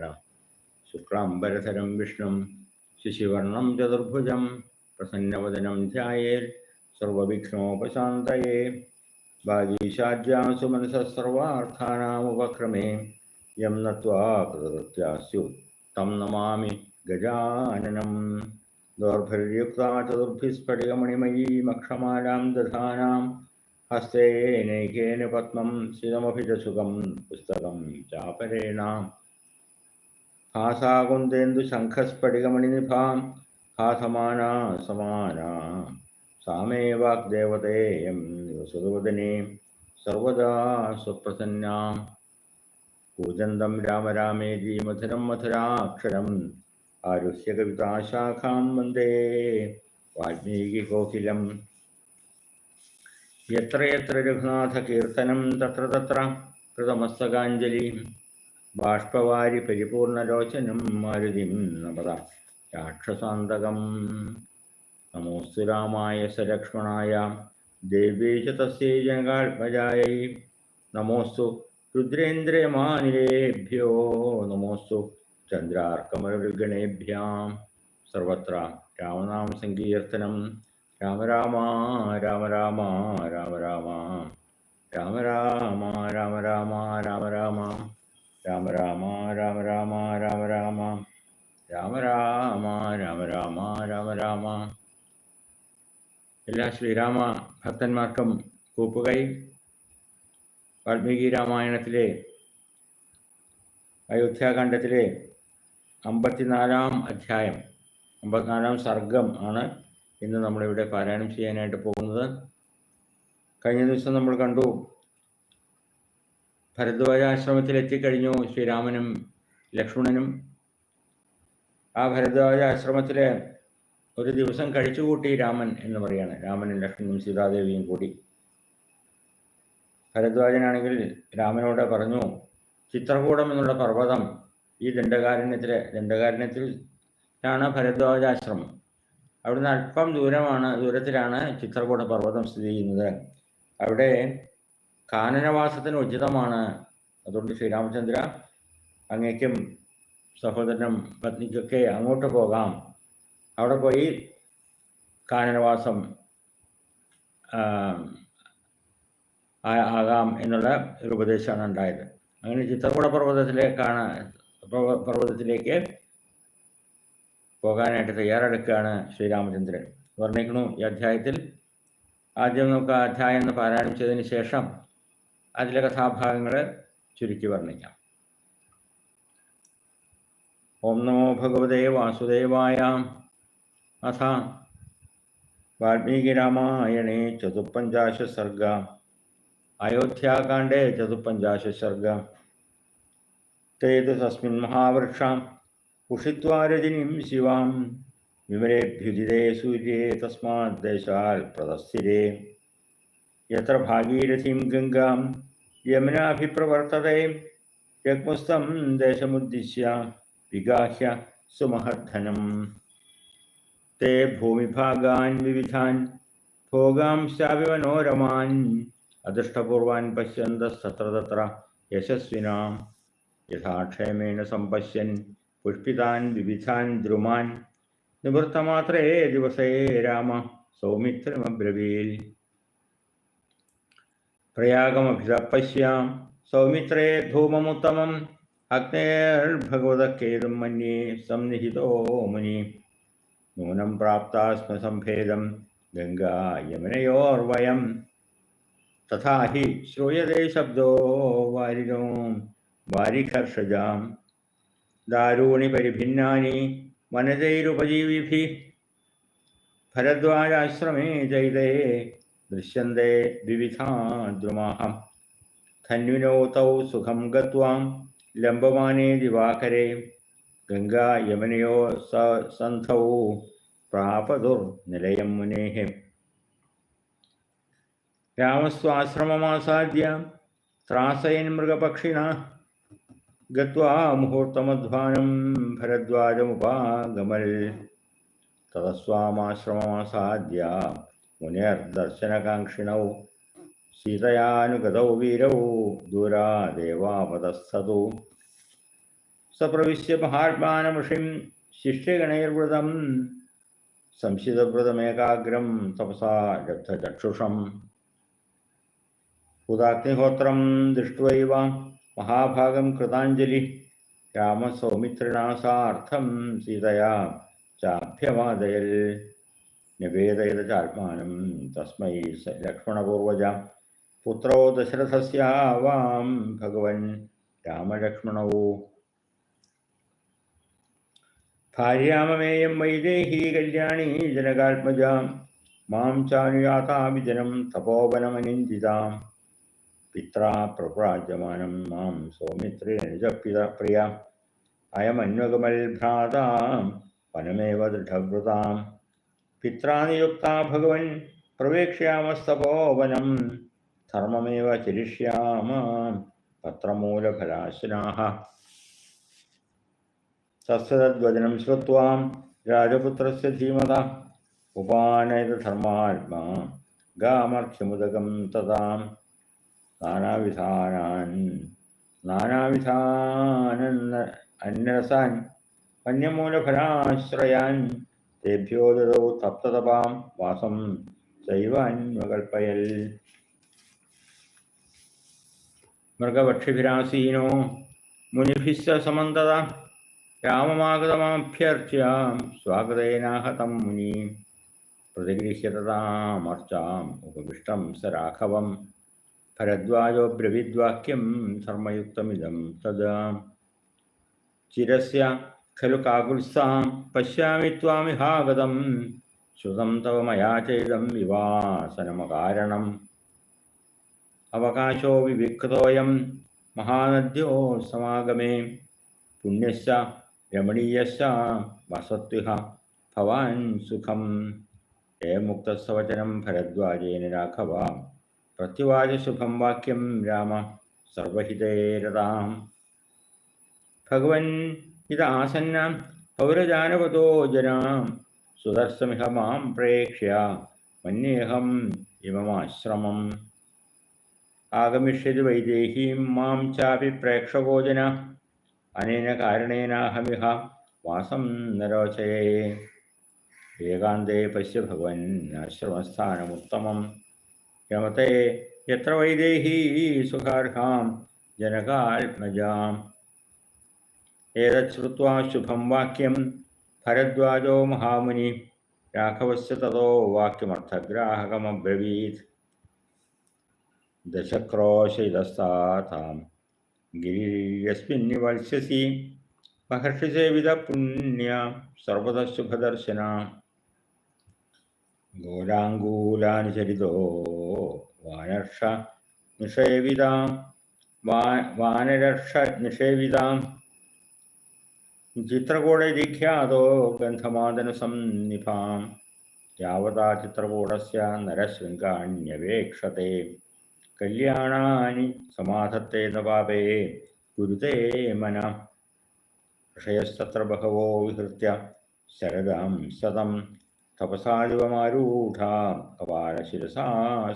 നാരായണ. ശുക്ലാംബരധരം വിഷ്ണും ശിശിവർണം ചതുർഭുജം പ്രസന്നവദനം ധ്യായേൽ സർവവിഘ്നോപശാന്തയേ. മനസഃ യം നത്വാ തം നമാമി ഗജാനനം. ദൗർഭര്യുക്താ ചതുർഭിസ്ഫടികമണിമയീമക്ഷമാലാം ദധാനാം. ഹസ്തേനൈകേന പത്മം ശിതമഭി പുസ്തകം ചാപരേണാം. ഹാസാകുന്ദേന്ദു ശംഖസ്ഫടികമണിനിഭാം. സമാനാ. സാമേ വാഗ്ദേവതേയം നിവസതുവദനെ സർവദാ സുപ്രസന്നാം കൂജന്തം രാമരാമേ മധുരം മധുരാക്ഷരം. ആരുഹ്യ കവിതാശാഖാം വന്ദേ. വാൽമീകികോകിലം യത്ര യത്ര രഘുനാഥ കീർത്തനം തത്ര തത്ര കൃതമസ്തകാഞ്ജലി ബാഷ്പവാരി പരിപൂർണലോചനം മാരുതിം നമത രാക്ഷസാന്തകം നമോസ്തു രാമായ സലക്ഷ്മണായ ദേവീ ച തസ്യൈ നമോസ്തു രുദ്രേന്ദ്രമാനിലേഭ്യോ നമോസ്തു ചന്ദ്രാർക്കമരുഗണേഭ്യാം സർവത്ര രാമനാമ സങ്കീർത്തനം. രാമ രാമ രാമ രാമ രാമ രാമ. രാമ രാമ രാമ രാമ രാമ രാമ. രാമ രാമ രാമ രാമ രാമ രാമ രാമ രാമ രാമ രാമ രാമ രാമ. എല്ലാ ശ്രീരാമ ഭക്തന്മാർക്കും കൂപ്പുകൈ. വാൽമീകി രാമായണത്തിലെ അയോധ്യാകാന്ഡത്തിലെ അമ്പത്തിനാലാം അധ്യായം അമ്പത്തിനാലാം സർഗം ആണ് ഇന്ന് നമ്മളിവിടെ പാരായണം ചെയ്യാനായിട്ട് പോകുന്നത്. കഴിഞ്ഞ ദിവസം നമ്മൾ കണ്ടു ഭരദ്വാജാശ്രമത്തിൽ എത്തിക്കഴിഞ്ഞു ശ്രീരാമനും ലക്ഷ്മണനും. ആ ഭരദ്വാജ ആശ്രമത്തിലെ ഒരു ദിവസം കഴിച്ചുകൂട്ടി രാമൻ എന്ന് പറയാണ്. രാമനും ലക്ഷ്മണനും സീതാദേവിയും കൂടി. ഭരദ്വാജനാണെങ്കിൽ രാമനോട് പറഞ്ഞു ചിത്രകൂടം എന്നുള്ള പർവതം ഈ ദണ്ഡകാരണ്യത്തിലെ ദണ്ഡകാരണ്യത്തിൽ ആണ് ഭരദ്വാജാശ്രമം. അവിടുന്ന് അല്പം ദൂരമാണ് ദൂരത്തിലാണ് ചിത്രകൂട പർവതം സ്ഥിതി ചെയ്യുന്നത്. അവിടെ കാനനവാസത്തിന് ഉചിതമാണ്. അതുകൊണ്ട് ശ്രീരാമചന്ദ്ര അങ്ങേക്കും സഹോദരനും പത്നിക്കൊക്കെ അങ്ങോട്ട് പോകാം. അവിടെ പോയി കാനനവാസം ആകാം എന്നുള്ള ഒരു ഉപദേശമാണ് ഉണ്ടായത്. അങ്ങനെ ചിത്രകൂട പർവതത്തിലേക്കാണ് പർവതത്തിലേക്ക് പോകാനായിട്ട് തയ്യാറെടുക്കുകയാണ് ശ്രീരാമചന്ദ്രൻ. വർണിക്കണു ഈ അധ്യായത്തിൽ. ആദ്യം നമുക്ക് അധ്യായം എന്ന് പാരായണം ചെയ്തതിന് ശേഷം അതിലെ കഥാഭാഗങ്ങൾ ചുരുക്കി വർണിക്കാം. ഓം നമോ ഭഗവതേ വാസുദേവായ. അഥ വാൽമീകി രാമായണേ ചതുപ്പഞ്ചാശ സർഗ. അയോധ്യാകാണ്ഡേ ചതുപ്പഞ്ചാശ സർഗ. തേത് തസ്മിൻ മഹാവൃക്ഷാം ഉഷിത്വാരജിനിം ശിവാം. വിമലേഭ്യുജിതേ സൂര്യേ തസ്മാത് ദേശാൽ പ്രതസ്ഥിരേ यत्र भागीरथीं गङ्गां, यमुनाभिप्रवर्तते, यग्मुस्तं देशमुद्दिश्य विगाह्य सुमहर्धनम्। ते भूमिभागान् विविधान् भोगांश्चापि मनोरमान् अदृष्टपूर्वान् पश्यन्तस्तत्र तत्र यशस्विना यथा क्षेमेण सम्पश्यन्, पुष्पितान् विविधान् द्रुमान्। निवृत्तमात्रे दिवसे राम सौमित्रमब्रवील् प्रयागम प्रयागमभितपश्यां सौमित्रे धूममुत्तमम्। अग्नेर्भगवदखेदं मे सन्निहितो मुनि। नूनम प्राप्त स्म संभेद गंगा यमुनयोर्वयं तथा ही श्रूयते शब्दो वारिण वारिकर्षजां दारूणि परिभिन्नानि वनजैरुपजीविभिः भरद्वाजाश्रमे जैते ദൃശ്യന്തേ വിവിധാ ദ്രുമാഹം ധന്വിനോ തൗ സുഖം ഗത്വാം ലംബമാനേ ദിവാകരേ ഗംഗാ യമനയോ സന്ധൗ പ്രാപതുർനിലയം മുനേः രാമസ്വാശ്രമമാസാദ്യ ത്രാസയൻ മൃഗപക്ഷിണ ഗത്വാ മുഹൂർത്തമധ്വാനം ഭരദ്വാജമുപാഗമൽ. തതസ്വാമാശ്രമമാസാദ്യ മുനിർദർശനകാംക്ഷിണൗ സീതയാനുഗതൗ വീരൗ ദൂരാദേവാപതസ്ഥതു സപ്രവിശ്യ മഹാത്മാനമുഷിം ശിഷ്യഗണൈർവൃതം സംശിതവ്രതമേകാഗ്രം തപസാ രക്തചക്ഷുഷം. ഉദാഗ്നിഹോത്രം ദൃഷ്ട്വൈവ മഹാഭാഗം കൃതാഞ്ജലി രാമസൗമിത്രിണാസാർത്ഥം സീതയാ ചാഭ്യവാദയൽ നിവേദയത ചാത്മാനം തസ്മൈ സ ലക്ഷ്മണപൂർവജ. പുത്രോ ദശരഥസ്യാവാം ഭഗവൻ രാമലക്ഷ്മണവോ. ഭാര്യാമമേയം വൈദേഹി കല്യാണി ജനകാത്മജാം. മാം ചാനുയാതാവിജനം തപോവനമനിന്ദിതാം. പിത്രാ പ്രപ്രാജ്യമാനം മാം സൗമിത്രേണ പ്രിയ. അയമന്വകമൽ ഭ്രാതാം വനമേവ ദൃഢവൃതാം പിത്രാനിയുക്താ ഭഗവൻ പ്രവേക്ഷ്യാമസ്തപോവനം ധർമ്മമേവ ചരിഷ്യാമ പത്രമൂലഫലാശനാഹ. തസ്തദ്വചനം ശ്രുത്വാം രാജപുത്രസ്യ ധീമത. ഉപാനയതധർമാത്മാ ഗാമർഖ്യമുദകം തഥാം. നാനാവിധാനാൻ നാനാവിധാനന്ന അന്യരസാൻ വന്യമൂലഫലാശ്രയാൻ. തേഭ്യോ ദദൗ തപ്തതപാം വാസം ചൈവാന്വകൽപ്പയൽ മൃഗപക്ഷിഭിരാസീനോ മുനിഭിസ്സ സമന്തത രാമമാഗതമഭ്യർച്ച്യ സ്വാഗതേനാഹതം മുനി പ്രതിഗൃഹ്യ തഥാമർച്ചാം ഉപവിഷ്ടം സ രാഘവം ഭരദ്വാജോ ബ്രവിദ്വാക്യം ധർമ്മയുക്തമിതം തദാ ചിരസ്യ ഖലു കാകുത്സാം പശ്യാമി ത്വാമിഹാഗതം ശ്രുതം തവ മയാ ചെയ്തം വിവാസനമകാരണം അവകാശോ വിവിക്തോയം മഹാനദ്യോ സമാഗമേ പുണ്യശ രമണീയശ വസത്വിഹ ഭവാൻ സുഖം ഏ മുക്തസവചനം ഭരദ്വാജേന രാഘവ പ്രത്യുവാച ശുഭം വാക്യം രാമ സർവഹിതേരതാം ഭഗവൻ ഇത് ആസന്നാം പൗരജാനപതോ ജനാം സുദർശമിഹ മാം പ്രേക്ഷ്യ മന്യേഹം ഇമമാശ്രമം ആഗമിഷ്യതി വൈദേഹീം മാം ചാപി പ്രേക്ഷകോജന അനേന കാരണേനാഹമിഹ വാസം നരോചയേ ഏകാന്തേ പശ്യ ഭഗവൻ ആശ്രമസ്ഥാനമുത്തമം. യമത്തെ എത്ര വൈദേഹീ സുഖാർഹാം ജനകാത്മജാം. ഏതശ്രുത്വാ ശുഭം വാക്യം? ഭരദ്വാജോ മഹാമുനി. രാഘവസ് തതോ വാക്യമർത്ഥഗ്രാഹകമബ്രവീത്. ദശക്രോശിതസ്ഥാതാം ഗിരിയസ്മിന്നിവത്സ്യസി മഹർഷിസേവിത പുണ്യ സർവത ശുഭദർശന. ഗോലാങ്കൂലാനുചരിതോ വാനർഷ നിഷേവിതാം. വാനരക്ഷ വാനരർഷ നിഷേവിതാം ചിത്രകൂടരിഖ്യാതോ ഗന്ധമാദനുസന്നിഭാം യാവതാ ചിത്രകൂടസ്യ നരശൃംഗാണ്യവേക്ഷത്തെ കല്യാണാനി സമാധത്തെ നവാപേ ഗുരുതേ മന ഋഷയസ്തത്ര ബഹവോ വിഹൃത്യ ശരദം സതം തപസാദിവമാരൂഢാം കപാലശിരസാ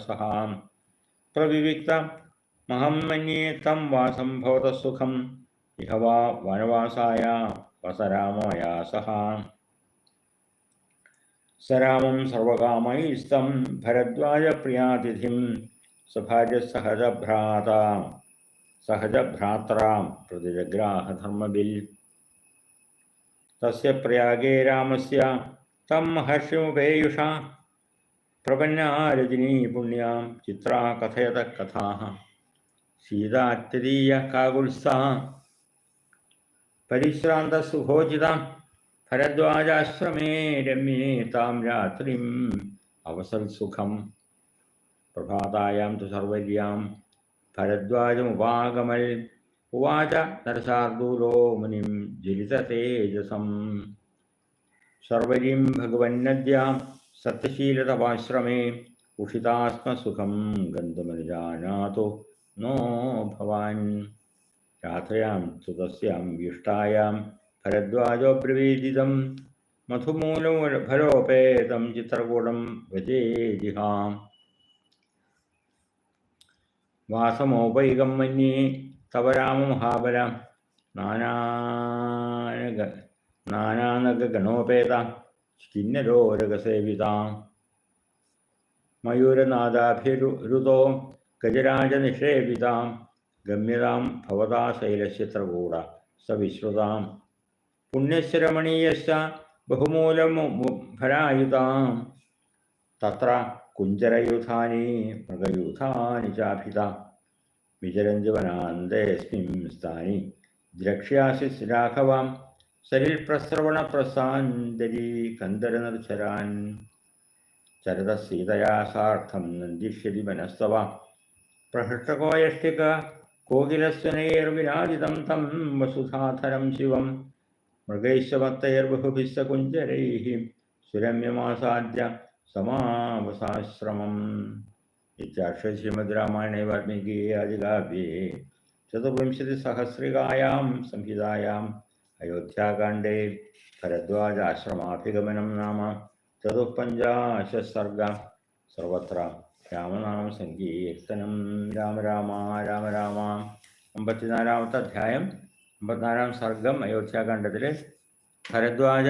സഹാം പ്രവിവിക്ത മഹം മന്യേ തം വാസം इह सराम वनवासाय वसरामाय सह। स रामं सर्वकामैस्तं भरद्वाजप्रियातिथिं सभाजसहजभ्राता, सहजभ्रातरां प्रतिजग्राह धर्मबिल् तस्य प्रयागे रामस्य, तं महर्षिमुपेयुषा प्रपन्ना रजनी पुण्यां चित्रा कथयत कथाः सीदात्यदीयः काकुत्साः പരിശ്രാന്ത സുഭോജിത ഭരദ്വാജാശ്രമേ രമ്യേ താം രാത്രിം അവസൽസുഖം. പ്രഭാതായാം തു സർവര്യാം. ഭരദ്വാജമുപാഗമൽ. ഉവാച നരശാർദൂലോ മുനിം ജിരിതതേജസം സർവരീം ഭഗവന്നദ്യാം സത്യശീലതപാശ്രമേ. ഉഷിതാസ്മസുഖം ഗന്ധമനുജാനാതു നോ ഭവാൻ. രാത്രയാം സുതസ്യാം വിഷ്ടായാം ഭരദ്വാജോ ബ്രവീദിതം മധുമൂലഫലോപേതം ചിത്രകൂടം ഭജേജിഹാം വാസമോപൈകം മന്യേ തവ രാമമഹാബല നാനാനഗ നാനാനഗണോപേത കിന്നരോരകസേവിതാം മയൂരനാഥാഭിരുതോ ഗജരാജനിഷേവിതാം ഗമ്യതാം ഭവതാ ശൈലശ്യത്രകൂട സ വിശ്രുതാം. പുണ്യശ്രമണീയശ്ച ബഹുമൂലഫലായുതാം തത്ര കുഞ്ചരയൂഥാനി മൃഗയൂഥാനി ചാഭിത. വിചരഞ്ജവനാന്തേസ്മിൻ സ്ഥാനി ദ്രക്ഷ്യാസി രാഘവാം. സരിൽ പ്രസ്രവണ പ്രസാന്തരി കന്ദരനിർച്ചരാൻ. ചരത സീതയാ സാർത്ഥം നന്ദിഷ്യതി മനസ്തവ പ്രഹൃഷ്ടകോയഷ്ടിക കോകിലസ്വനൈർവിരാജിതം തം വസുധാധരം ശിവം മൃഗൈശമത്തൈർബഹുഭിസ്സകുഞ്ചരൈः സുരമ്യമാസാദ്യ സമാവസാശ്രമം ഇത്യാക്ഷ ശ്രീമദ് രാമായണേ വാൽമീകി ആദികാവ്യേ ചതുർവിംശതിസഹസ്രികായാം സംഹിതായാം അയോധ്യാകാണ്ഡേ ഭരദ്വാജാശ്രമാഭിഗമനം നാമ ചതുഃപഞ്ചാശസർഗ സർവത്ര രാമനാമ സങ്കീർത്തനം രാമ രാമ രാമ രാമ. അമ്പത്തിനാലാമത്തെ അധ്യായം അമ്പത്തിനാലാം സർഗം അയോധ്യാകാണ്ഡത്തിൽ ഭരദ്വാജ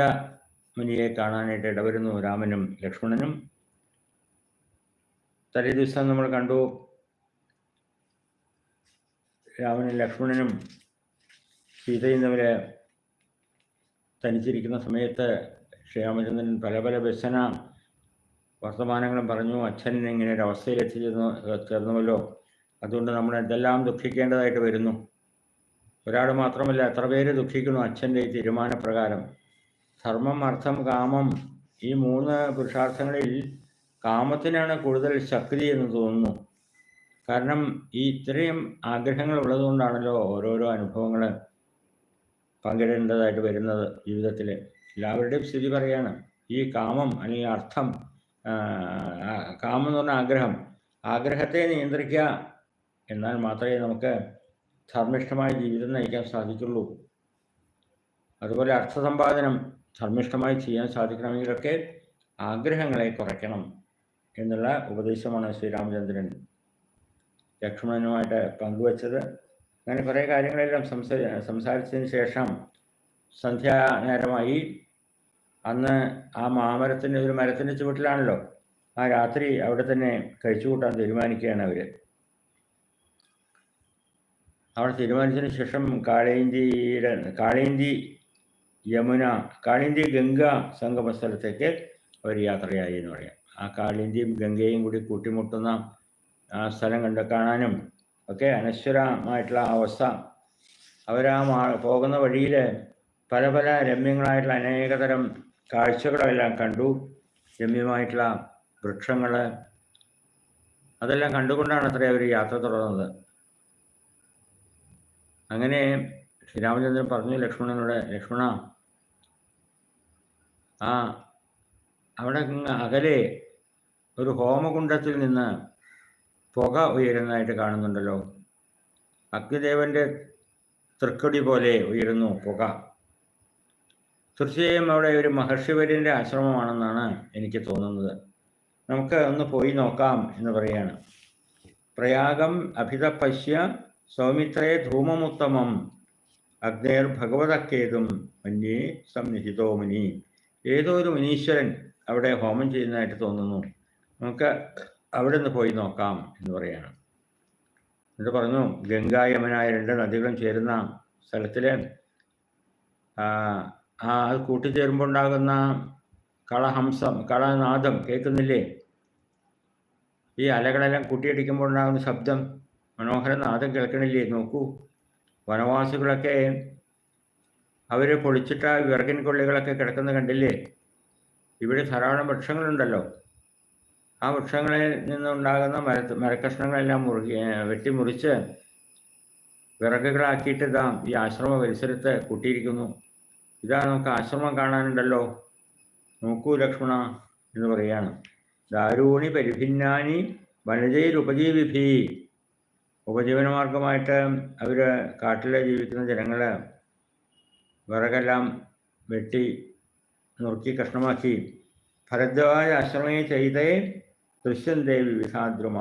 മുനിയെ കാണാനായിട്ട് ഇടവരുന്നു രാമനും ലക്ഷ്മണനും. തലേ ദിവസം നമ്മൾ കണ്ടു രാമനും ലക്ഷ്മണനും സീതയും തമ്മിൽ തനിച്ചിരിക്കുന്ന സമയത്ത് ശ്രീരാമചന്ദ്രൻ പല പല വ്യസന വർത്തമാനങ്ങളും പറഞ്ഞു അച്ഛൻ ഇങ്ങനെ ഒരു അവസ്ഥയിൽ എത്തിച്ചേർന്നു ചേർന്നുവല്ലോ. അതുകൊണ്ട് നമ്മൾ എന്തെല്ലാം ദുഃഖിക്കേണ്ടതായിട്ട് വരുന്നു? ഒരാൾ മാത്രമല്ല എത്ര പേര് ദുഃഖിക്കുന്നു അച്ഛന്റെ ഈ തീരുമാനപ്രകാരം? ധർമ്മം അർത്ഥം കാമം ഈ മൂന്ന് പുരുഷാർത്ഥങ്ങളിൽ കാമത്തിനാണ് കൂടുതൽ ശക്തി എന്ന് തോന്നുന്നു. കാരണം ഈ ഇത്രയും ആഗ്രഹങ്ങൾ ഉള്ളതുകൊണ്ടാണല്ലോ ഓരോരോ അനുഭവങ്ങൾ പങ്കിടേണ്ടതായിട്ട് വരുന്നത് ജീവിതത്തിൽ. എല്ലാവരുടെയും സ്ഥിതി പറയാണ് ഈ കാമം അല്ലെങ്കിൽ അർത്ഥം കാമം എന്ന് പറഞ്ഞ ആഗ്രഹം. ആഗ്രഹത്തെ നിയന്ത്രിക്കുക എന്നാൽ മാത്രമേ നമുക്ക് ധർമ്മിഷ്ഠമായ ജീവിതം നയിക്കാൻ സാധിക്കുള്ളൂ. അതുപോലെ അർത്ഥസമ്പാദനം ധർമ്മിഷ്ഠമായി ചെയ്യാൻ സാധിക്കണമെങ്കിലൊക്കെ ആഗ്രഹങ്ങളെ കുറയ്ക്കണം എന്നുള്ള ഉപദേശമാണ് ശ്രീരാമചന്ദ്രൻ ലക്ഷ്മണനുമായിട്ട് പങ്കുവച്ചത്. അങ്ങനെ കുറേ കാര്യങ്ങളെല്ലാം സംസാ സംസാരിച്ചതിന് ശേഷം സന്ധ്യാ നേരമായി അന്ന് ആ മാമരത്തിന്റെ ഒരു മരത്തിന്റെ ചുവട്ടിലാണല്ലോ. ആ രാത്രി അവിടെ തന്നെ കഴിച്ചു കൂട്ടാൻ തീരുമാനിക്കുകയാണ് അവർ അവിടെ തീരുമാനിച്ചതിന് ശേഷം കാളേന്തിയുടെ കാളേന്തി യമുന കാളിന്തി ഗംഗ സംഗമ സ്ഥലത്തേക്ക് അവർ യാത്രയായി എന്ന് പറയാം. ആ കാളിന്തിയും ഗംഗയും കൂടി കൂട്ടിമുട്ടുന്ന ആ സ്ഥലം കണ്ട് കാണാനും ഒക്കെ അനശ്വരമായിട്ടുള്ള അവസ്ഥ. അവരാ പോകുന്ന വഴിയിൽ പല പല രമ്യങ്ങളായിട്ടുള്ള അനേകതരം കാഴ്ചകളെല്ലാം കണ്ടു. രമ്യമായിട്ടുള്ള വൃക്ഷങ്ങൾ അതെല്ലാം കണ്ടുകൊണ്ടാണ് അത്രേ അവർ യാത്ര തുടർന്നത്. അങ്ങനെ ശ്രീരാമചന്ദ്രൻ പറഞ്ഞു ലക്ഷ്മണനോട് ലക്ഷ്മണ ആ അവിടെ അകലെ ഒരു ഹോമകുണ്ടത്തിൽ നിന്ന് പുക ഉയരുന്നതായിട്ട് കാണുന്നുണ്ടല്ലോ. അഗ്നിദേവന്റെ തൃക്കടി പോലെ ഉയരുന്നു പുക. തീർച്ചയായും അവിടെ ഒരു മഹർഷിവര്യന്റെ ആശ്രമമാണെന്നാണ് എനിക്ക് തോന്നുന്നത്. നമുക്ക് ഒന്ന് പോയി നോക്കാം എന്ന് പറയാണ്. പ്രയാഗം അഭിത പശ്യ സൗമിത്രേ ധൂമമുത്തമം. അഗ്നേർ ഭഗവതക്കേതും മന്യേ സംനിഹിതോ മുനി. ഏതോ ഒരു മുനീശ്വരൻ അവിടെ ഹോമം ചെയ്യുന്നതായിട്ട് തോന്നുന്നു. നമുക്ക് അവിടെ നിന്ന് പോയി നോക്കാം എന്ന് പറയാണ്. എന്നിട്ട് പറഞ്ഞു ഗംഗാ യമുന രണ്ട് നദികളും ചേരുന്ന സ്ഥലത്തിൽ ആ അത് കൂട്ടിച്ചേരുമ്പോൾ ഉണ്ടാകുന്ന കളഹംസം കളനാദം കേൾക്കുന്നില്ലേ? ഈ അലകളെല്ലാം കൂട്ടിയടിക്കുമ്പോൾ ഉണ്ടാകുന്ന ശബ്ദം മനോഹര നാദം കേൾക്കണില്ലേ? നോക്കൂ. വനവാസികളൊക്കെ അവർ പൊളിച്ചിട്ട വിറകിൻ കൊള്ളികളൊക്കെ കിടക്കുന്ന കണ്ടില്ലേ? ഇവിടെ ധാരാളം വൃക്ഷങ്ങളുണ്ടല്ലോ. ആ വൃക്ഷങ്ങളിൽ നിന്നുണ്ടാകുന്ന മര മരക്കഷ്ണങ്ങളെല്ലാം മുറുകി വെട്ടിമുറിച്ച് വിറകുകളാക്കിയിട്ട് ഇതാ ഈ ആശ്രമ പരിസരത്ത് കൂട്ടിയിരിക്കുന്നു. ഇതാ നമുക്ക് ആശ്രമം കാണാനുണ്ടല്ലോ. നോക്കൂ ലക്ഷ്മണ എന്ന് പറയാണ് ദാരൂണി പരിഭിന്നാനി ഉപജീവിഭി. ഉപജീവനമാർഗമായിട്ട് അവർ കാട്ടിലെ ജീവിക്കുന്ന ജനങ്ങൾ വിറകെല്ലാം വെട്ടി നുറുക്കി കഷ്ണമാക്കി. ഭരദ്വാജ ആശ്രമേ ചെയ്തേ ദൃശ്യന്തേ വിവിധാദ്രുമ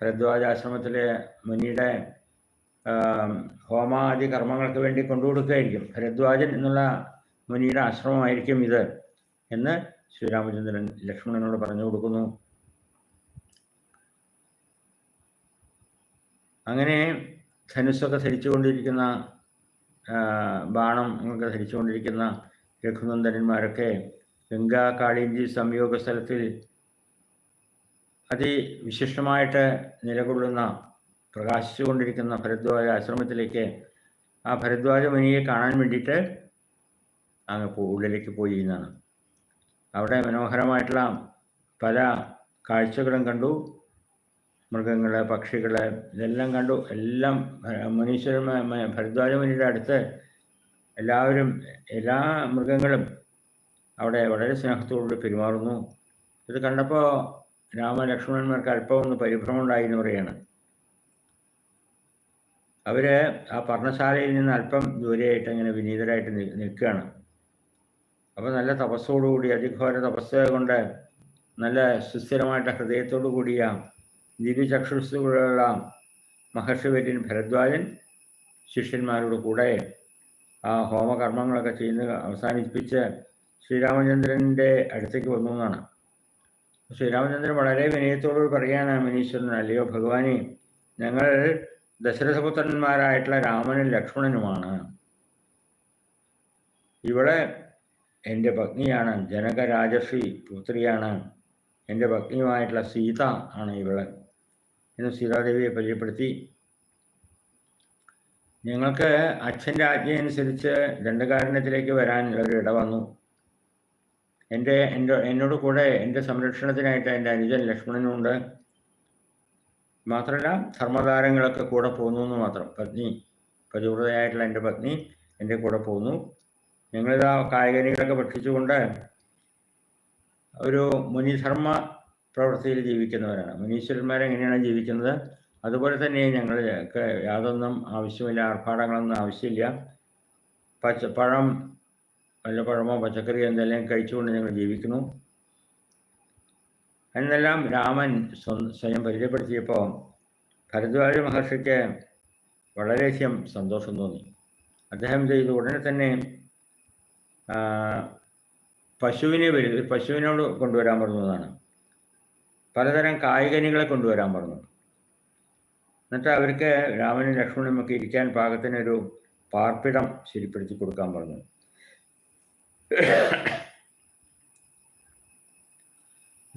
ഭരദ്വാജ ആശ്രമത്തിലെ മുനിയുടെ ഹോമാദി കർമ്മങ്ങൾക്ക് വേണ്ടി കൊണ്ടുകൊടുക്കുകയായിരിക്കും. ഭരദ്വാജൻ എന്നുള്ള മുനിയുടെ ആശ്രമമായിരിക്കും ഇത് എന്ന് ശ്രീരാമചന്ദ്രൻ ലക്ഷ്മണനോട് പറഞ്ഞു കൊടുക്കുന്നു. അങ്ങനെ ധനുസ്സൊക്കെ ധരിച്ചുകൊണ്ടിരിക്കുന്ന ബാണം ഒക്കെ ധരിച്ചുകൊണ്ടിരിക്കുന്ന രഘുനന്ദനന്മാരൊക്കെ ഗംഗാ കാളിന്തി സംയോഗ സ്ഥലത്തിൽ അതിവിശിഷ്ടമായിട്ട് നിലകൊള്ളുന്ന പ്രകാശിച്ചുകൊണ്ടിരിക്കുന്ന ഭരദ്വാജ ആശ്രമത്തിലേക്ക് ആ ഭരദ്വാജ മുനിയെ കാണാൻ വേണ്ടിയിട്ട് അങ്ങ് ഉള്ളിലേക്ക് പോയി എന്നാണ്. അവിടെ മനോഹരമായിട്ടുള്ള പല കാഴ്ചകളും കണ്ടു. മൃഗങ്ങൾ പക്ഷികൾ ഇതെല്ലാം കണ്ടു. എല്ലാം മുനീശ്വരൻ ഭരദ്വാജ മുനിയുടെ അടുത്ത് എല്ലാവരും എല്ലാ മൃഗങ്ങളും അവിടെ വളരെ സ്നേഹത്തോടുകൂടി പെരുമാറുന്നു. ഇത് കണ്ടപ്പോൾ രാമലക്ഷ്മണന്മാർക്ക് അല്പമൊന്ന് പരിഭ്രമം ഉണ്ടായി എന്ന് പറയാണ് അവർ ആ പർണശാലയിൽ നിന്ന് അല്പം ദൂരെയായിട്ട് അങ്ങനെ വിനീതരായിട്ട് നിൽക്കുകയാണ്. അപ്പോൾ നല്ല തപസ്സോടുകൂടി അതിഘോര തപസ് കൊണ്ട് നല്ല സുസ്ഥിരമായിട്ട് ഹൃദയത്തോടു കൂടിയ ദിവ്യചക്ഷുസുകളുള്ള മഹർഷി വര്യൻ ഭരദ്വാജൻ ശിഷ്യന്മാരോട് കൂടെ ആ ഹോമകർമ്മങ്ങളൊക്കെ ചെയ്യുന്ന അവസാനിപ്പിച്ച് ശ്രീരാമചന്ദ്രന്റെ അടുത്തേക്ക് വന്നു എന്നാണ്. ശ്രീരാമചന്ദ്രൻ വളരെ വിനയത്തോടു പറയാനാണ് മനീശ്വരൻ അല്ലയോ ഭഗവാനെ ഞങ്ങൾ ദശരഥപുത്രന്മാരായിട്ടുള്ള രാമനും ലക്ഷ്മണനുമാണ്. ഇവിടെ എന്റെ പത്നിയാണ് ജനകരാജശ്രീ പുത്രിയാണ്. എന്റെ പത്നിയുമായിട്ടുള്ള സീത ആണ് ഇവിടെ എന്ന് സീതാദേവിയെ പരിചയപ്പെടുത്തി. നിങ്ങൾക്ക് അച്ഛന്റെ ആജ്ഞയനുസരിച്ച് ദണ്ഡകാരണ്യത്തിലേക്ക് വരാൻ ഒരു ഇട വന്നു. എന്റെ എന്റെ എന്നോട് കൂടെ എന്റെ സംരക്ഷണത്തിനായിട്ട് എന്റെ അനുജൻ ലക്ഷ്മണനുണ്ട്. മാത്രമല്ല ധർമ്മകാരങ്ങളൊക്കെ കൂടെ പോകുന്നു എന്ന് മാത്രം. പത്നി പതിവ്രതയായിട്ടുള്ള എന്റെ പത്നി എന്റെ കൂടെ പോകുന്നു. ഞങ്ങളിതാ കായികനികളൊക്കെ ഭക്ഷിച്ചുകൊണ്ട് ഒരു മുനിധർമ്മ പ്രവൃത്തിയിൽ ജീവിക്കുന്നവരാണ്. മുനീശ്വരന്മാരെങ്ങനെയാണ് ജീവിക്കുന്നത്? അതുപോലെ തന്നെ ഞങ്ങൾ യാതൊന്നും ആവശ്യമില്ല ആർഭാടങ്ങളൊന്നും ആവശ്യമില്ല. പച്ച പഴം വല്ല പഴമോ പച്ചക്കറിയോ എന്തെല്ലാം കഴിച്ചുകൊണ്ട് ഞങ്ങൾ ജീവിക്കുന്നു. എന്നെല്ലാം രാമൻ സ്വയം പരിചയപ്പെടുത്തിയപ്പോൾ ഭരദ്വാജ മഹർഷിക്ക് വളരെയധികം സന്തോഷം തോന്നി. അദ്ദേഹം ചെയ്ത ഉടനെ തന്നെ പശുവിനെ വരുത് പശുവിനോട് കൊണ്ടുവരാൻ പറഞ്ഞതാണ്. പലതരം കായികനികളെ കൊണ്ടുവരാൻ പറഞ്ഞു. എന്നിട്ട് അവർക്ക് രാമനും ലക്ഷ്മണനും ഒക്കെ ഇരിക്കാൻ പാകത്തിനൊരു പാർപ്പിടം ശരിപ്പെടുത്തി കൊടുക്കാൻ പറഞ്ഞു.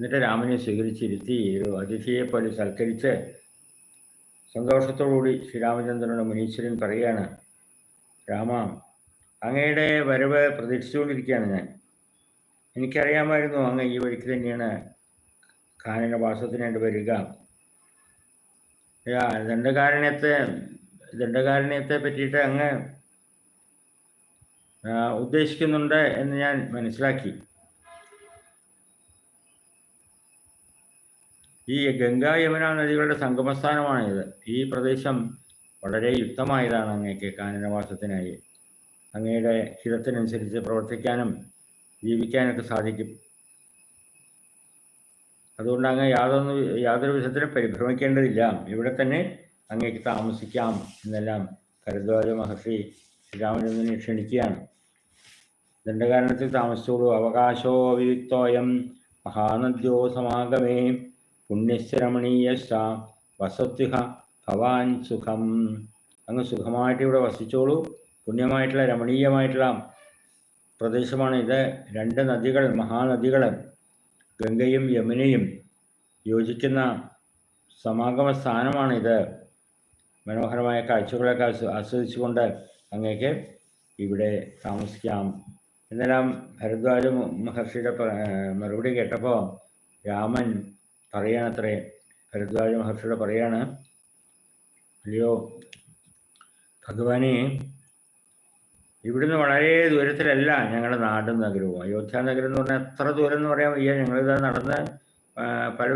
എന്നിട്ട് രാമനെ സ്വീകരിച്ചിരുത്തി അതിഥിയെ പോലെ സൽക്കരിച്ച് സന്തോഷത്തോടുകൂടി ശ്രീരാമചന്ദ്രനോട് മുനീശ്വരൻ പറയുകയാണ് രാമ അങ്ങയുടെ വരവ് പ്രതീക്ഷിച്ചുകൊണ്ടിരിക്കുകയാണ് ഞാൻ. എനിക്കറിയാമായിരുന്നു അങ്ങ് ഈ വഴിക്ക് തന്നെയാണ് കാനന വാസത്തിനായിട്ട് വരിക. ദണ്ഡകാരണ്യത്തെ ദണ്ഡകാരണ്യത്തെ പറ്റിയിട്ട് അങ്ങ് ഉദ്ദേശിക്കുന്നുണ്ട് എന്ന് ഞാൻ മനസ്സിലാക്കി. ഈ ഗംഗാ യമുന നദികളുടെ സംഗമസ്ഥാനമാണിത്. ഈ പ്രദേശം വളരെ യുക്തമായതാണ് അങ്ങേക്ക് കാനനവാസത്തിനായി. അങ്ങയുടെ ഹിതത്തിനനുസരിച്ച് പ്രവർത്തിക്കാനും ജീവിക്കാനൊക്കെ സാധിക്കും. അതുകൊണ്ട് അങ്ങ് യാതൊന്നും യാതൊരു വിധത്തിലും പരിഭ്രമിക്കേണ്ടതില്ല. ഇവിടെ തന്നെ അങ്ങേക്ക് താമസിക്കാം എന്നെല്ലാം ഭരദ്വാജ മഹർഷി ശ്രീരാമചന്ദ്രനെ ക്ഷണിക്കുകയാണ്. ദണ്ഡകാരണത്തിൽ താമസിച്ചോളൂ. അവകാശോ അവിയുക്തോയം മഹാനദ്യോ സമാഗമേ. പുണ്യശ്രമണീയശ വസത്യുഹ ഭവാൻ സുഖം. അങ്ങ് സുഖമായിട്ട് ഇവിടെ വസിച്ചോളൂ. പുണ്യമായിട്ടുള്ള രമണീയമായിട്ടുള്ള പ്രദേശമാണ് ഇത്. രണ്ട് നദികൾ മഹാനദികൾ ഗംഗയും യമുനയും യോജിക്കുന്ന സമാഗമ സ്ഥാനമാണിത് മനോഹരമായ കാഴ്ചകളൊക്കെ ആസ്വദിച്ചുകൊണ്ട് അങ്ങേക്ക് ഇവിടെ താമസിക്കാം. എന്നെല്ലാം ഭരദ്വാജ മഹർഷിയുടെ മറുപടി കേട്ടപ്പോൾ രാമൻ പറയാണത്രേ ഭരദ്വാജ മഹർഷിയുടെ പറയാണ് അല്ലയോ ഭഗവാനെ ഇവിടുന്ന് വളരെ ദൂരത്തിലല്ല ഞങ്ങളുടെ നാടും നഗരവും. അയോധ്യ നഗരം എന്ന് പറഞ്ഞാൽ എത്ര ദൂരം എന്ന് പറയാൻ വയ്യ. ഞങ്ങളിത് നടന്ന് പല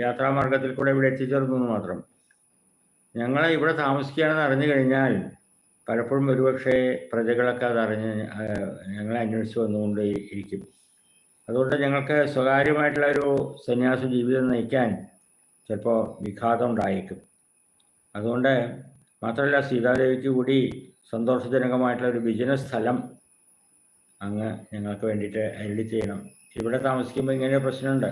യാത്രാമാർഗത്തിൽ കൂടെ ഇവിടെ എത്തിച്ചേർന്നു എന്ന് മാത്രം. ഞങ്ങൾ ഇവിടെ താമസിക്കുകയാണെന്ന് അറിഞ്ഞു കഴിഞ്ഞാൽ പലപ്പോഴും ഒരുപക്ഷെ പ്രജകളൊക്കെ അതറിഞ്ഞ് ഞങ്ങളെ അന്വേഷിച്ച് വന്നുകൊണ്ട് ഇരിക്കും. അതുകൊണ്ട് ഞങ്ങൾക്ക് സ്വകാര്യമായിട്ടുള്ള ഒരു സന്യാസ ജീവിതം നയിക്കാൻ ചിലപ്പോൾ വിഘാതം ഉണ്ടായേക്കും അതുകൊണ്ട് മാത്രമല്ല സീതാദേവിക്ക് കൂടി സന്തോഷജനകമായിട്ടുള്ള ഒരു ബിസിനസ് സ്ഥലം അങ്ങ് ഞങ്ങൾക്ക് വേണ്ടിയിട്ട് അരളി ചെയ്യണം. ഇവിടെ താമസിക്കുമ്പോൾ ഇങ്ങനെ പ്രശ്നമുണ്ട്.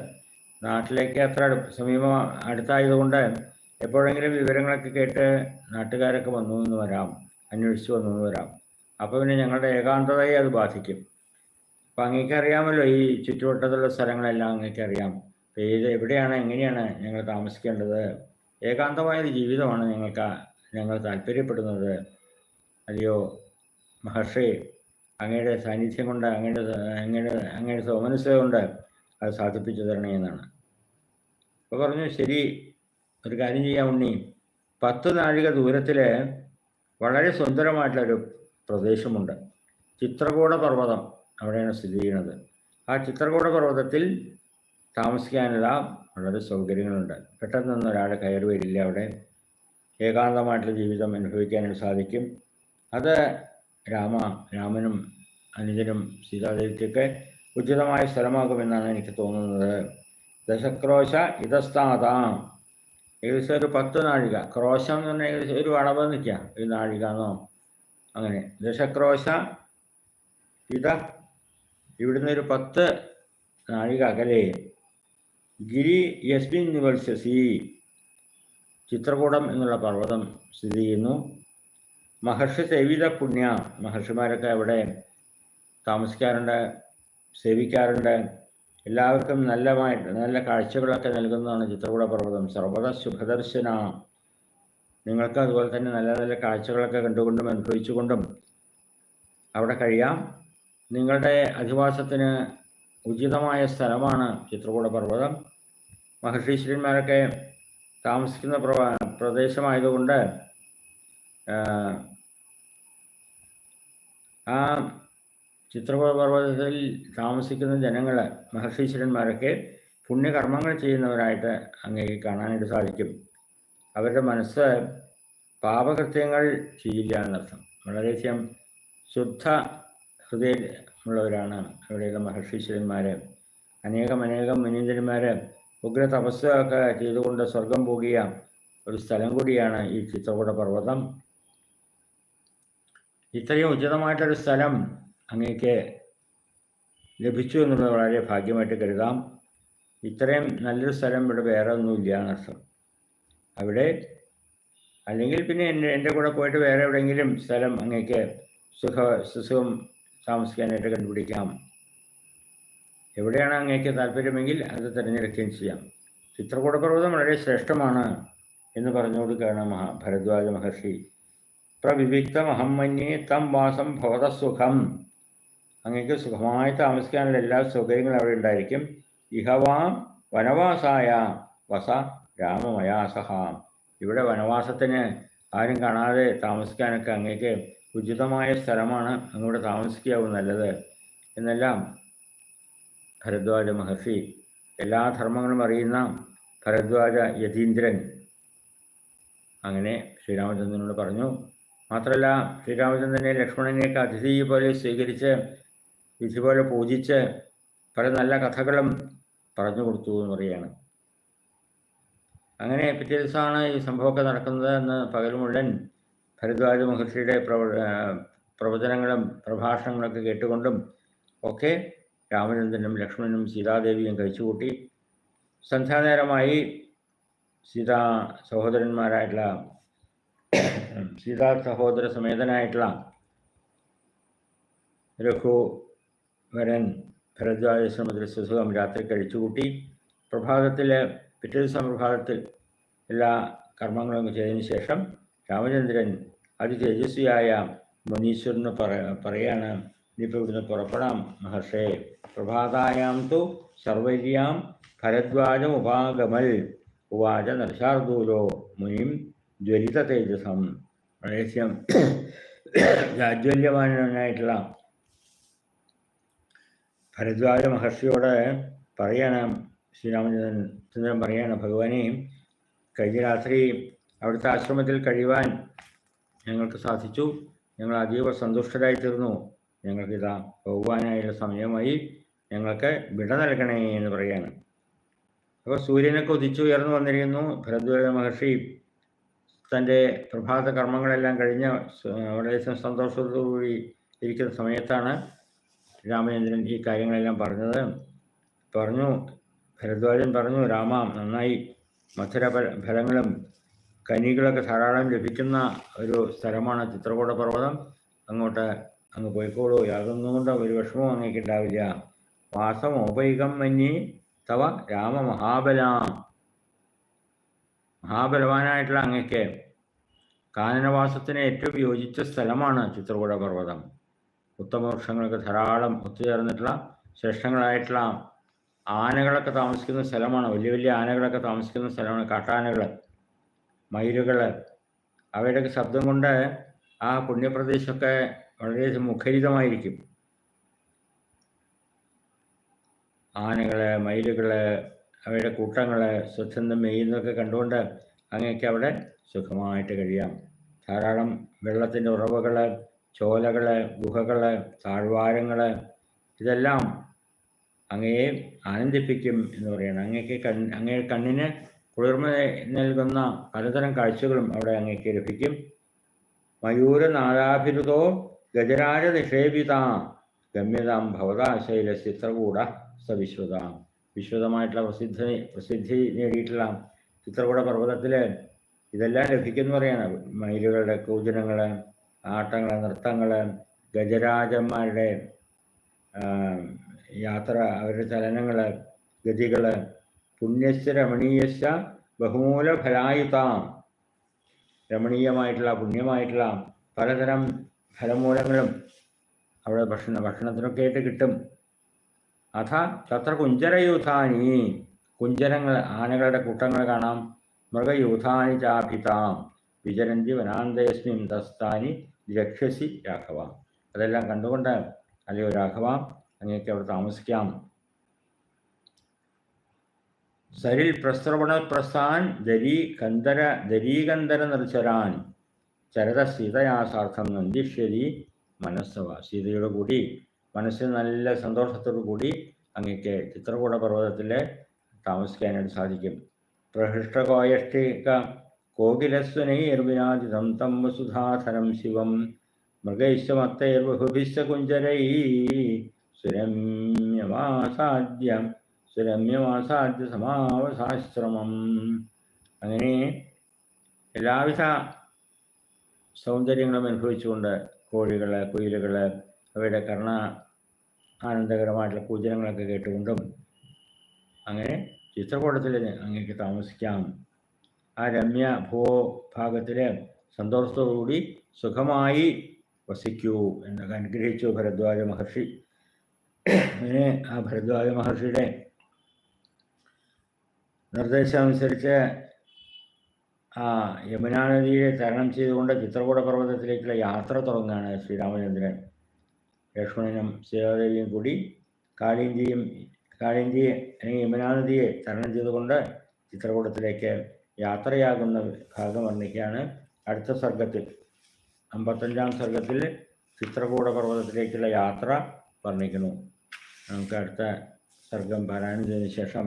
നാട്ടിലേക്ക് അത്ര സമീപം അടുത്തായതുകൊണ്ട് എപ്പോഴെങ്കിലും വിവരങ്ങളൊക്കെ കേട്ട് നാട്ടുകാരൊക്കെ വന്നു എന്ന് വരാം അന്വേഷിച്ച് വന്നു എന്ന് വരാം. അപ്പോൾ പിന്നെ ഞങ്ങളുടെ ഏകാന്തതയെ അത് ബാധിക്കും. അപ്പം അങ്ങേക്ക് അറിയാമല്ലോ ഈ ചുറ്റുവട്ടത്തുള്ള സ്ഥലങ്ങളെല്ലാം അങ്ങേക്ക് അറിയാം ഏത് എവിടെയാണ് എങ്ങനെയാണ് ഞങ്ങൾ താമസിക്കേണ്ടത്? ഏകാന്തമായൊരു ജീവിതമാണ് ഞങ്ങൾക്ക് ഞങ്ങൾ താല്പര്യപ്പെടുന്നത്. അല്ലയോ മഹർഷി അങ്ങയുടെ സാന്നിധ്യം കൊണ്ട് അങ്ങയുടെ അങ്ങയുടെ അങ്ങയുടെ സോമനസ് കൊണ്ട് അത് സാധിപ്പിച്ചു തരണേ എന്നാണ്. അപ്പോൾ പറഞ്ഞു ശരി ഒരു കാര്യം ചെയ്യാം ഉണ്ണി. പത്ത് നാഴിക ദൂരത്തിൽ വളരെ സുന്ദരമായിട്ടുള്ളൊരു പ്രദേശമുണ്ട്. ചിത്രകൂട പർവതം അവിടെയാണ് സ്ഥിതി ചെയ്യുന്നത്. ആ ചിത്രകൂട പർവതത്തിൽ താമസിക്കാനുള്ള വളരെ സൗകര്യങ്ങളുണ്ട്. പെട്ടെന്നൊന്നും ഒരാൾ കയറി വരില്ല അവിടെ. ഏകാന്തമായിട്ടുള്ള ജീവിതം അനുഭവിക്കാനായിട്ട് സാധിക്കും. അത് രാമ രാമനും അനുജനും സീതാദേവിക്കൊക്കെ ഉചിതമായ സ്ഥലമാകുമെന്നാണ് എനിക്ക് തോന്നുന്നത്. ദശക്രോശ ഇതസ്ഥാതാം ഏകദേശം ഒരു പത്ത് നാഴിക. ക്രോശം എന്ന് പറഞ്ഞാൽ ഏകദേശം ഒരു വളവ് നിൽക്കുക. ഒരു നാഴിക എന്നോ അങ്ങനെ. ദശക്രോശ ഇത ഇവിടുന്ന് ഒരു പത്ത് നാഴിക അകലെ ഗിരി യസ്മിൻ നിവത്സസി ചിത്രകൂടം എന്നുള്ള പർവതം സ്ഥിതി ചെയ്യുന്നു. മഹർഷി സേവിത പുണ്യ മഹർഷിമാരൊക്കെ അവിടെ താമസിക്കാറുണ്ട് സേവിക്കാറുണ്ട്. എല്ലാവർക്കും നല്ലമായിട്ട് നല്ല കാഴ്ചകളൊക്കെ നൽകുന്നതാണ് ചിത്രകൂട പർവതം. സർവത ശുഭദർശന. നിങ്ങൾക്ക് അതുപോലെ തന്നെ നല്ല നല്ല കാഴ്ചകളൊക്കെ കണ്ടുകൊണ്ടും അനുഭവിച്ചുകൊണ്ടും അവിടെ കഴിയാം. നിങ്ങളുടെ അധിവാസത്തിന് ഉചിതമായ സ്ഥലമാണ് ചിത്രകൂട പർവതം. മഹർഷീശ്വരന്മാരൊക്കെ താമസിക്കുന്ന പ്ര പ്രദേശമായതുകൊണ്ട് ആ ചിത്രകൂട പർവതത്തിൽ താമസിക്കുന്ന ജനങ്ങൾ മഹർഷീശ്വരന്മാരൊക്കെ പുണ്യകർമ്മങ്ങൾ ചെയ്യുന്നവരായിട്ട് അങ്ങേക്ക് കാണാനായിട്ട് സാധിക്കും. അവരുടെ മനസ്സ് പാപകൃത്യങ്ങൾ ചെയ്യില്ല എന്നർത്ഥം. വളരെയധികം ശുദ്ധ ഹൃദയമുള്ളവരാണ്. അവിടെയുള്ള മഹർഷീശ്വരന്മാർ അനേകം അനേകം മുനീന്ദ്രന്മാരെ ഉഗ്ര തപസ്സൊക്കെ ചെയ്തുകൊണ്ട് സ്വർഗം പോകിയ ഒരു സ്ഥലം കൂടിയാണ് ഈ ചിത്രകൂട പർവതം. ഇത്രയും ഉചിതമായിട്ടൊരു സ്ഥലം അങ്ങേക്ക് ലഭിച്ചു എന്നുള്ളത് വളരെ ഭാഗ്യമായിട്ട് കരുതാം. ഇത്രയും നല്ലൊരു സ്ഥലം ഇവിടെ വേറെ ഒന്നുമില്ല എന്നർത്ഥം അവിടെ അല്ലെങ്കിൽ പിന്നെ എന്റെ എന്റെ കൂടെ പോയിട്ട് വേറെ എവിടെയെങ്കിലും സ്ഥലം അങ്ങേക്ക് സുഖ സുഖം താമസിക്കാനായിട്ട് കണ്ടുപിടിക്കാം. എവിടെയാണ് അങ്ങേക്ക് താല്പര്യമെങ്കിൽ അത് തിരഞ്ഞെടുക്കുകയും ചെയ്യാം. ചിത്രകൂട പർവതം വളരെ ശ്രേഷ്ഠമാണ് എന്ന് പറഞ്ഞു കൊടുക്കുകയാണ് മഹാ ഭരദ്വാജ മഹർഷി പ്രവിവിക്തമഹം മന്യേ തം വാസം ഭവതസുഖം അങ്ങേക്ക് സുഖമായി താമസിക്കാനുള്ള എല്ലാ സൗകര്യങ്ങളും അവിടെ ഉണ്ടായിരിക്കും. ഇഹവാം വനവാസായ വസ രാമമയാസഹ. ഇവിടെ വനവാസത്തിന് ആരും കാണാതെ താമസിക്കാനൊക്കെ അങ്ങേക്ക് ഉചിതമായ സ്ഥലമാണ് അങ്ങോട്ട് താമസിക്കാവും നല്ലത്. എന്നെല്ലാം ഭരദ്വാജ മഹർഷി എല്ലാ ധർമ്മങ്ങളും അറിയുന്ന ഭരദ്വാജ യതീന്ദ്രൻ അങ്ങനെ ശ്രീരാമചന്ദ്രനോട് പറഞ്ഞു. മാത്രമല്ല ശ്രീരാമചന്ദ്രനെ ലക്ഷ്മണനെയൊക്കെ അതിഥി പോലെ സ്വീകരിച്ച് വിധി പോലെ പൂജിച്ച് പല നല്ല കഥകളും പറഞ്ഞു കൊടുത്തു എന്ന് പറയുകയാണ്. അങ്ങനെ പിറ്റേ ദിവസമാണ് ഈ സംഭവമൊക്കെ നടക്കുന്നത് എന്ന് പകൽ മുഴുവൻ ഭരദ്വാജ മഹർഷിയുടെ പ്രവ പ്രവചനങ്ങളും പ്രഭാഷണങ്ങളൊക്കെ കേട്ടുകൊണ്ടും ഒക്കെ രാമചന്ദ്രനും ലക്ഷ്മണനും സീതാദേവിയും കഴിച്ചുകൂട്ടി. സന്ധ്യാനേരമായി സീതാ സഹോദരന്മാരായിട്ടുള്ള സീതാ സഹോദര സമേതനായിട്ടുള്ള രഘുവരൻ ഭരദ്വാജശ്രമത്തിൽ സുസുഖം രാത്രി കഴിച്ചുകൂട്ടി. പ്രഭാതത്തിൽ പിറ്റേ ദിവസം പ്രഭാതത്തിൽ എല്ലാ കർമ്മങ്ങളും ചെയ്തതിന് ശേഷം രാമചന്ദ്രൻ അതിതേജസ്വിയായ മുനീശ്വരന് പറ പറയാണ്. ഇവിടുന്ന് പുറപ്പെടാം. മഹർഷേ പ്രഭാതായാം തു സർവര്യാം ഭരദ്വാജമുപാഗമൽ ഉവാച നർശാർദൂലോ മുനിം ജ്വലിത തേജസം. വളരെയധികം ജാജ്വല്യമാനായിട്ടുള്ള ഭരദ്വാജ മഹർഷിയോട് പറയണം. ശ്രീരാമചന്ദ്രൻ ചന്ദ്രൻ പറയണം ഭഗവാനെ കഴിഞ്ഞ രാത്രി അവിടുത്തെ ആശ്രമത്തിൽ കഴിയുവാൻ ഞങ്ങൾക്ക് സാധിച്ചു. ഞങ്ങൾ അതീവ സന്തുഷ്ടരായി തീർന്നു ഞങ്ങൾക്കിതാ പോകുവാനായുള്ള സമയമായി. ഞങ്ങൾക്ക് വിട നൽകണേ എന്ന് പറയാണ്. അപ്പോൾ സൂര്യനൊക്കെ ഉദിച്ചു ഉയർന്നു വന്നിരിക്കുന്നു. ഭരദ്വാജ മഹർഷി തന്റെ പ്രഭാത കർമ്മങ്ങളെല്ലാം കഴിഞ്ഞ് വളരെ സന്തോഷത്തോടുകൂടി ഇരിക്കുന്ന സമയത്താണ് രാമചന്ദ്രൻ ഈ കാര്യങ്ങളെല്ലാം പറഞ്ഞത്. പറഞ്ഞു ഭരദ്വാജൻ പറഞ്ഞു രാമ നന്നായി മധുര ഫല- ഫലങ്ങളും കനികളൊക്കെ ധാരാളം ലഭിക്കുന്ന ഒരു സ്ഥലമാണ് ചിത്രകൂട പർവതം. അങ്ങോട്ട് അങ്ങ് പോയിക്കോളൂ. യാതൊന്നുകൊണ്ട് ഒരു വിഷമവും അങ്ങേക്ക് ഉണ്ടാവില്ല വാസമോപൈകം മഞ്ഞി തവ രാമ മഹാബല. മഹാബലവാനായിട്ടുള്ള അങ്ങക്ക് കാനനവാസത്തിന് ഏറ്റവും യോജിച്ച സ്ഥലമാണ് ചിത്രകൂട പർവതം. ഉത്തമവൃക്ഷങ്ങളൊക്കെ ധാരാളം ഒത്തുചേർന്നിട്ടുള്ള ശ്രേഷ്ഠങ്ങളായിട്ടുള്ള ആനകളൊക്കെ താമസിക്കുന്ന സ്ഥലമാണ്. വലിയ വലിയ ആനകളൊക്കെ താമസിക്കുന്ന സ്ഥലമാണ്. കാട്ടാനകൾ മയിലുകൾ അവയുടെ ശബ്ദം കൊണ്ട് ആ പുണ്യപ്രദേശമൊക്കെ വളരെ മുഖരിതമായിരിക്കും. ആനകൾ മയിലുകൾ അവയുടെ കൂട്ടങ്ങൾ സ്വച്ഛന്തം മെയ്യുന്നതൊക്കെ കണ്ടുകൊണ്ട് അങ്ങേക്ക് അവിടെ സുഖമായിട്ട് കഴിയാം. ധാരാളം വെള്ളത്തിന്റെ ഉറവുകൾ ചോലകൾ ഗുഹകൾ താഴ്വാരങ്ങൾ ഇതെല്ലാം അങ്ങയെ ആനന്ദിപ്പിക്കും എന്ന് പറയുന്നത് അങ്ങേക്ക് കൺ അങ്ങയുടെ കണ്ണിന് കുളിർമ നൽകുന്ന പലതരം കാഴ്ചകളും അവിടെ അങ്ങേക്ക് ലഭിക്കും. മയൂരനാദാഭിരുതോ ഗജരാജ നിഷേപിത ഗമ്യതാം ഭവതാ ശൈല ചിത്രകൂട സവിശ്വതാം വിശ്വതമായിട്ടുള്ള പ്രസിദ്ധി പ്രസിദ്ധി നേടിയിട്ടുള്ള ചിത്രകൂട പർവതത്തിൽ ഇതെല്ലാം ലഭിക്കുന്നു പറയാണ്. മയിലുകളുടെ കൂജനങ്ങൾ ആട്ടങ്ങൾ നൃത്തങ്ങൾ ഗജരാജന്മാരുടെ യാത്ര അവരുടെ ചലനങ്ങൾ ഗതികൾ പുണ്യശ്ച രമണീയശ്ച ബഹുമൂലഫലായുതാം. രമണീയമായിട്ടുള്ള പുണ്യമായിട്ടുള്ള പലതരം ഫലമൂലങ്ങളും അവിടെ ഭക്ഷണ ഭക്ഷണത്തിനൊക്കെ ആയിട്ട് കിട്ടും. അഥ തത്ര കുഞ്ചരയൂഥാനി കുഞ്ചരങ്ങൾ ആനകളുടെ കൂട്ടങ്ങൾ കാണാം. മൃഗയൂഥാനി ചാഭിതാം. വിചരന്തി വനാന്തയസ്മിം തസ്താനി രക്ഷസി രാഘവ. അതെല്ലാം കണ്ടുകൊണ്ട് അല്ലയോ രാഘവ അങ്ങേക്ക് അവിടെ താമസിക്കാം. സരിൽ പ്രസ്രവണ പ്രസ്ഥാൻ ദരീ കന്ദര ദരീകന്ധര നിർച്ചരാൻ ചരത സീതയാസാർത്ഥം നന്ദിഷ്യതി മനസ്സവ. സീതയുടെ കൂടി മനസ്സിന് നല്ല സന്തോഷത്തോടു കൂടി അങ്ങേക്ക് ചിത്രകൂട പർവതത്തിൽ താമസിക്കാനായിട്ട് സാധിക്കും. പ്രഹൃഷ്ടകോയഷ്ടിക കോകിലസ്വനൈർവിനാദിതം തം വസുധാധരം ശിവം. മൃഗൈശ്വമത്തൈർബഹുഭിശ്ച കുഞ്ചരൈ സുരമ്യമാസാദ്യം സുരമ്യമാസാദ്യ സമാവസാശ്രമം അങ്ങനെ എല്ലാവിധ സൗന്ദര്യങ്ങളും അനുഭവിച്ചുകൊണ്ട് കോഴികൾ കുയിലുകൾ അവയുടെ കർണ ആനന്ദകരമായിട്ടുള്ള പൂജനങ്ങളൊക്കെ കേട്ടുകൊണ്ടും അങ്ങനെ ചിത്രകൂടത്തിൽ അങ്ങേക്ക് താമസിക്കാം. ആ രമ്യ ഭൂ ഭാഗത്തിൽ സന്തോഷത്തോടുകൂടി സുഖമായി വസിക്കൂ എന്നൊക്കെ അനുഗ്രഹിച്ചു ഭരദ്വാജ മഹർഷി. അങ്ങനെ ആ ഭരദ്വാജ മഹർഷിയുടെ നിർദ്ദേശമനുസരിച്ച് യമുനാ നദിയെ തരണം ചെയ്തുകൊണ്ട് ചിത്രകൂട പർവതത്തിലേക്കുള്ള യാത്ര തുടങ്ങുകയാണ് ശ്രീരാമചന്ദ്രൻ. ലക്ഷ്മണനും സീതാദേവിയും കൂടി കാളിന്തിയും കാളിന്തിയെ അല്ലെങ്കിൽ യമുനാ നദിയെ തരണം ചെയ്തുകൊണ്ട് ചിത്രകൂടത്തിലേക്ക് യാത്രയാകുന്ന ഭാഗം വർണിക്കുകയാണ് അടുത്ത സർഗത്തിൽ അമ്പത്തഞ്ചാം സർഗത്തിൽ ചിത്രകൂട പർവതത്തിലേക്കുള്ള യാത്ര വർണിക്കുന്നു നമുക്ക് അടുത്ത സർഗം പാരായണം ചെയ്തതിനു ശേഷം